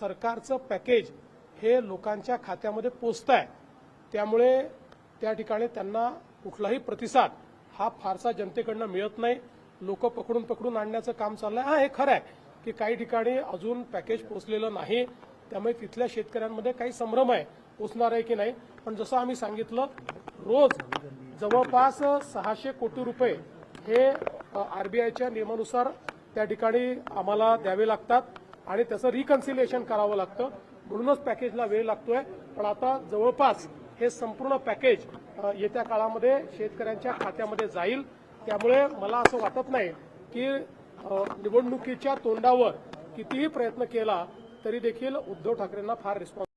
सरकारचं पॅकेज हे लोकांच्या खात्यामध्ये पोचत आहे त्यामुळे त्या ठिकाणी त्यांना कुठलाही प्रतिसाद हा फारसा जनतेकडनं मिळत नाही. लोक पकडून पकडून आणण्याचं काम चाललंय. हा हे खरं आहे की काही ठिकाणी अजून पॅकेज पोचलेलं नाही. त्यामुळे तिथल्या शेतकऱ्यांमध्ये काही संभ्रम आहे. पोचणार आहे की नाही? पण जसं आम्ही सांगितलं रोज जवळपास सहाशे कोटी रुपये हे आरबीआयच्या नियमानुसार त्या ठिकाणी आम्हाला द्यावे लागतात. आणि त्याचं रिकन्सिलिएशन करावं लागतं. म्हणूनच पॅकेजला वेळ लागतोय. पण आता जवळपास हे संपूर्ण पॅकेज येत्या काळामध्ये शेतकऱ्यांच्या खात्यामध्ये जाईल. त्यामुळे मला असं वाटत नाही की निवडणुकीच्या तोंडावर कितीही प्रयत्न केला तरी देखील उद्धव ठाकरेंना फार रिस्पॉन्स